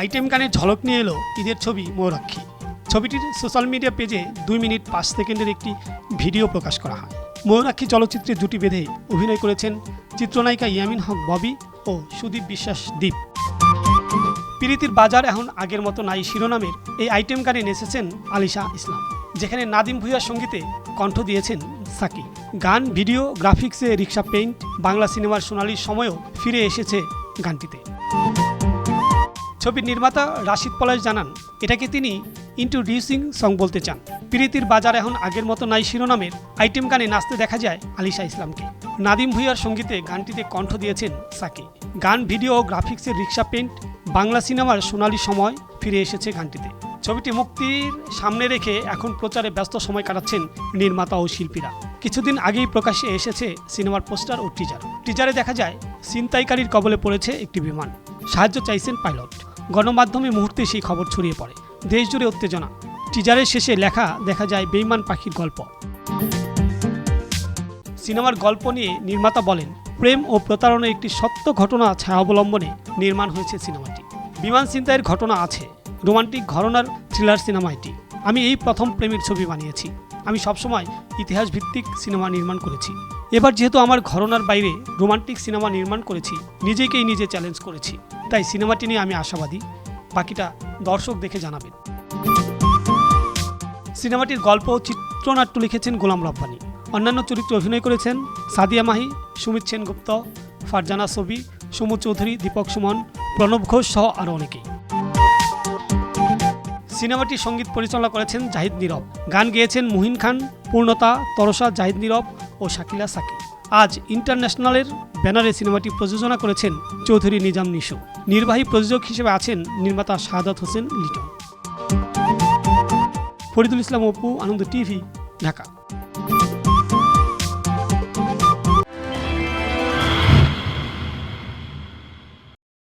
Item গানের ঝলক নিয়ে এলো ঈদের ছবি ময়ূরাক্ষী ছবিটির সোশ্যাল মিডিয়া পেজে দুই মিনিট পাঁচ সেকেন্ডের একটি ভিডিও প্রকাশ করা হয়। ময়ূরাক্ষী চলচ্চিত্রে জুটি বেঁধে অভিনয় করেছেন চিত্রনায়িকা ইয়ামিন হক, ববি ও সুদীপ বিশ্বাস দীপ। পিরিতির বাজার এখন আগের মতো নাই শিরোনামের। এই আইটেম গানে নেচেছেন আলিশা ইসলাম, যেখানে নাদিম ভুইয়ার সঙ্গীতে কণ্ঠ দিয়েছেন সাকি গান, ভিডিও, গ্রাফিক্সে রিক্সা পেইন্ট বাংলা সিনেমার সোনালির সময়ও ফিরে এসেছে গানটিতে। ছবির নির্মাতা রাশিদ পলাশ জানান, এটাকে তিনি ইন্ট্রোডিউসিং সং বলতে চান। প্রীতির বাজার এখন আগের মতো নাই শিরোনামের। আইটেম গানে নাচতে দেখা যায় আলিশা ইসলামকে। নাদিম ভুইয়ার সঙ্গীতে গানটিতে কণ্ঠ দিয়েছেন সাকি গান, ভিডিও ও গ্রাফিক্সের রিক্সা পেন্ট বাংলা সিনেমার সোনালি সময় ফিরে এসেছে গানটিতে। ছবিটি মুক্তির সামনে রেখে এখন প্রচারে ব্যস্ত সময় কাটাচ্ছেন নির্মাতা ও শিল্পীরা। কিছুদিন আগেই প্রকাশ্যে এসেছে সিনেমার পোস্টার ও টিজার টিজারে দেখা যায়, ছিনতাইকারীর কবলে পড়েছে একটি বিমান। সাহায্য চাইছেন পাইলট। গণমাধ্যমে মুহূর্তে সেই খবর ছড়িয়ে পড়ে। দেশ জুড়ে উত্তেজনা। টিজারের শেষে লেখা, দেখা যায় বেইমান পাখির গল্প। সিনেমার গল্প নিয়ে নির্মাতা বলেন, প্রেম ও প্রতারণার একটি সত্য ঘটনা ছায়া অবলম্বনে নির্মাণ হয়েছে সিনেমাটি। বিমান ছিনতাইয়ের ঘটনা আছে। রোমান্টিক ঘরনার থ্রিলার সিনেমা এটি আমি এই প্রথম প্রেমের ছবি বানিয়েছি। আমি সবসময় ইতিহাস ভিত্তিক সিনেমা নির্মাণ করেছি। এবার যেহেতু আমার ঘরনার বাইরে রোমান্টিক সিনেমা নির্মাণ করেছি, নিজেকেই নিজে চ্যালেঞ্জ করেছি। তাই সিনেমাটি নিয়ে আমি আশাবাদী। বাকিটা দর্শক দেখে জানাবেন। সিনেমাটির গল্প ও চিত্রনাট্য লিখেছেন গোলাম রব্বানি। অন্যান্য চরিত্রে অভিনয় করেছেন সাদিয়া মাহি, সুমিত সেনগুপ্ত, ফারজানা ছবি, সমু চৌধুরী, দীপক সুমন, প্রণব ঘোষ সহ আরও অনেকেই। সিনেমাটির সংগীত পরিচালনা করেছেন জাহিদ নীরব। গান গেয়েছেন মুহিন খান, পূর্ণতা, তরসা, জাহিদ নীরব ও শাকিলা সাকি আজ ইন্টারন্যাশনালের ব্যানারে সিনেমাটি প্রযোজনা করেছেন চৌধুরী নিজাম নিশু। নির্বাহী প্রযোজক হিসেবে আছেন নির্মাতা শাহাদাত হোসেন লিটন। ফরিদুল ইসলাম অপু, আনন্দ টিভি, ঢাকা।